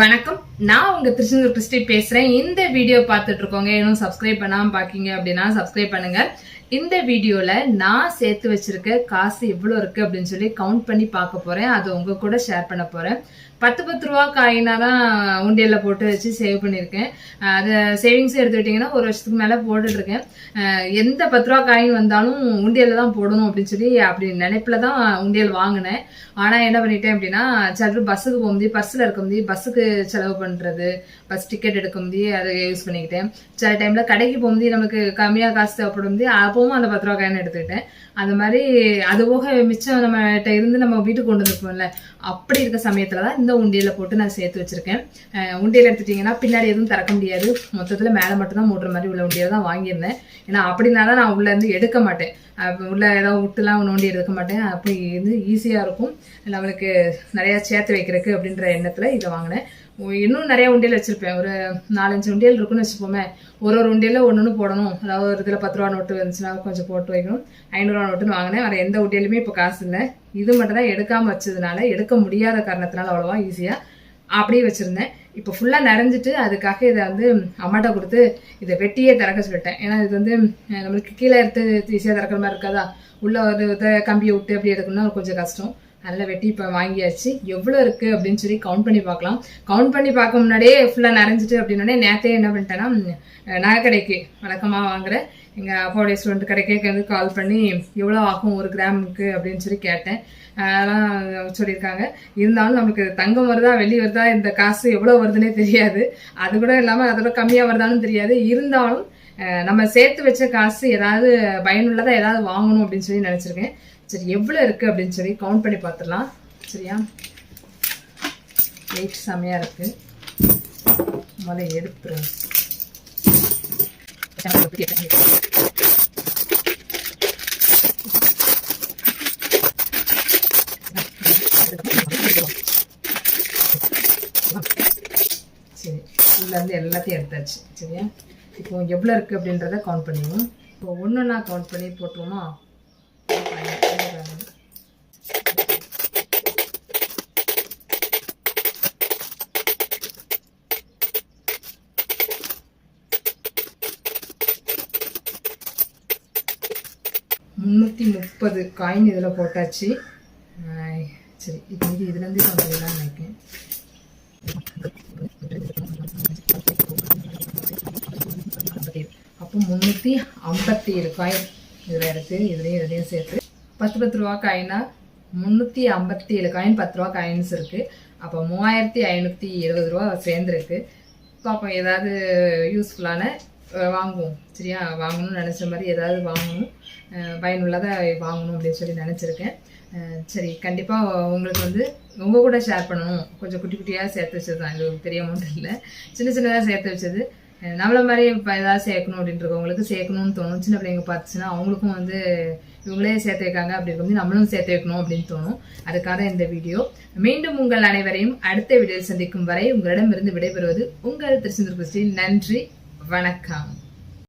வணக்கம். நான் உங்க திருச்செந்தூர் கிறிஸ்டி பேசுறேன். இந்த வீடியோ பார்த்துட்டு இருக்கோங்க இன்னும் சப்ஸ்கிரைப் பண்ணாம பாக்கீங்க அப்படின்னா சப்ஸ்கிரைப் பண்ணுங்க. இந்த வீடியோல நான் சேர்த்து வச்சிருக்க காசு எவ்வளோ இருக்கு அப்படின்னு சொல்லி கவுண்ட் பண்ணி பார்க்க போறேன். அதை உங்க கூட ஷேர் பண்ண போறேன். பத்து பத்து ரூபா காயினாக தான் உண்டியலில் போட்டு வச்சு சேவ் பண்ணியிருக்கேன். அதை அது சேவிங்ஸ் எடுத்துக்கிட்டிங்கன்னா ஒரு வருஷத்துக்கு மேலே போட்டுட்ருக்கேன். எந்த பத்து ரூபா காயின் வந்தாலும் உண்டியலில் தான் போடணும் அப்படின்னு சொல்லி அப்படி நினைப்பில் தான் உண்டியல் வாங்கினேன். ஆனால் என்ன பண்ணிட்டேன் அப்படின்னா சில பஸ்ஸுக்கு போக முடியும் பர்ஸில் இருக்க முடியும் பஸ்ஸுக்கு செலவு பண்ணுறது பஸ் டிக்கெட் எடுக்க முடியும் அதை யூஸ் பண்ணிக்கிட்டேன். சில டைமில் கடைக்கு போக முடியும் நமக்கு கம்மியாக காசு தேவைப்பட முடியும் அப்பவும் அந்த பத்து ரூபா காயின் எடுத்துக்கிட்டேன். அந்த மாதிரி அது போக மிச்சம் நம்மகிட்ட இருந்து நம்ம வீட்டுக்கு கொண்டு வந்துருப்போம்ல அப்படி இருக்க சமயத்தில் தான் இந்த உண்டியில் போட்டு நான் சேர்த்து வச்சுருக்கேன். உண்டியில் உண்டியல் பின்னாடி எதுவும் திறக்க முடியாது. மொத்தத்தில் மேலே மட்டும்தான் மூடுற மாதிரி உள்ள உண்டியில் தான் வாங்கியிருந்தேன். ஏன்னா அப்படினால நான் உள்ளேருந்து எடுக்க மாட்டேன். உள்ள ஏதாவது விட்டுலாம் நோண்டி எடுக்க மாட்டேன். அப்படி இது ஈஸியாக இருக்கும். நம்மளுக்கு நிறையா சேர்த்து வைக்கிறதுக்கு அப்படின்ற எண்ணத்தில் இதை வாங்கினேன். இன்னும் நிறைய உண்டியல் வச்சிருப்பேன். ஒரு நாலஞ்சு உண்டியல் இருக்குன்னு வச்சுப்போமே ஒரு ஒரு உண்டியல ஒன்று ஒன்று போடணும். அதாவது ஒரு இதில் பத்து ரூபா நோட்டு வந்துச்சுன்னா கொஞ்சம் போட்டு வைக்கணும். ஐநூறுரூவா நோட்டுன்னு வாங்கினேன். வேறு எந்த உண்டியலுமே இப்போ காசு இல்லை. இது மட்டும் தான் எடுக்காமல் வச்சதுனால எடுக்க முடியாத காரணத்தினால அவ்வளோவா ஈஸியாக அப்படியே வச்சுருந்தேன். இப்போ ஃபுல்லாக நிறைஞ்சிட்டு அதுக்காக இதை வந்து அம்மாட்ட கொடுத்து இதை வெட்டியே திறக்க சொல்லிட்டேன். ஏன்னா இது வந்து நம்மளுக்கு கீழே எடுத்து ஈஸியாக திறக்கிற மாதிரி இருக்காதா? உள்ளே ஒரு இதை கம்பியை விட்டு அப்படி எடுக்கணும்னா கொஞ்சம் கஷ்டம். அதெல்லாம் வெட்டி இப்போ வாங்கியாச்சு. எவ்வளோ இருக்குது அப்படின்னு சொல்லி கவுண்ட் பண்ணி பார்க்கலாம். கவுண்ட் பண்ணி பார்க்க முன்னாடியே ஃபுல்லாக நிறைஞ்சிட்டு அப்படின்னோடனே நேற்றே என்ன பண்ணிட்டேன்னா அஹ், நகைக்கடைக்கு வழக்கமாக வாங்குற எங்கள் அப்பாவுடைய ஸ்டூடெண்ட் கடைக்கே வந்து கால் பண்ணி எவ்வளோ ஆகும் ஒரு கிராமுக்கு அப்படின்னு சொல்லி கேட்டேன். அதெல்லாம் சொல்லியிருக்காங்க. இருந்தாலும் நமக்கு தங்கம் வருதா வெள்ளி வருதா இந்த காசு எவ்வளோ வருதுன்னே தெரியாது. அது கூட இல்லாமல் அதோட கம்மியாக வருதான்னு தெரியாது. இருந்தாலும் அஹ், நம்ம சேர்த்து வச்ச காசு ஏதாவது பயனுள்ளதாக ஏதாவது வாங்கணும் அப்படின்னு சொல்லி நினச்சிருக்கேன். சரி எவ்வளோ இருக்குது அப்படின்னு சொல்லி கவுண்ட் பண்ணி பார்த்துடலாம். சரியா? வெயிட் செம்மையாக இருக்குது முதல்ல எடுத்துருவேன் சரி எல்லாத்தையும் எடுத்தாச்சு. சரியா? இப்போ எவ்வளோ இருக்குது அப்படின்றத கவுண்ட் பண்ணிடுவோம் இப்போ ஒன்று நான் கவுண்ட் பண்ணி போட்டுருவோமா? முந்நூற்றி முப்பது காயின் இதில் போட்டாச்சு. சரி இப்போ இது இதுலேருந்து கவுண்ட் பண்ணிடலாம்னு நினைக்கிறேன். அப்போ முந்நூற்றி ஐம்பத்தி ஏழு காயின் இதில் இருக்குது இதுலேயும் இதுலேயும் சேர்த்து பத்து பத்து ரூபா காயினா முந்நூற்றி ஐம்பத்தி ஏழு காயின் பத்து ரூபா காயின்ஸ் இருக்குது அப்போ மூவாயிரத்தி ஐநூற்றி இருபது ரூபா சேர்ந்துருக்கு. பார்ப்போம் ஏதாவது யூஸ்ஃபுல்லான வாங்குவோம். சரியா? வாங்கணும்னு நினச்ச மாதிரி ஏதாவது வாங்கணும். பயனுள்ளதாக வாங்கணும் அப்படின்னு சொல்லி நினச்சிருக்கேன். சரி கண்டிப்பாக உங்களுக்கு வந்து உங்கள் கூட ஷேர் பண்ணணும். கொஞ்சம் குட்டி குட்டியாக சேர்த்து வச்சது தான் இது பெரிய அமௌண்ட் இல்லை. சின்ன சின்னதாக சேர்த்து வச்சது. நம்மள மாதிரி இப்போ ஏதாவது சேர்க்கணும் அப்படின்றவங்களுக்கு சேர்க்கணும்னு தோணும். சின்ன பிள்ளைங்க பார்த்துச்சுன்னா அவங்களுக்கும் வந்து இவங்களே சேர்த்து வைக்காங்க அப்படி நம்மளும் சேர்த்து வைக்கணும் அப்படின்னு தோணும். அதுக்காக இந்த வீடியோ. மீண்டும் உங்கள் அனைவரையும் அடுத்த வீடியோவில் சந்திக்கும் வரை உங்களிடமிருந்து விடைபெறுவது உங்கள் திருச்செந்தூர் கிறிஸ்டி நன்றி. வணக்கம்.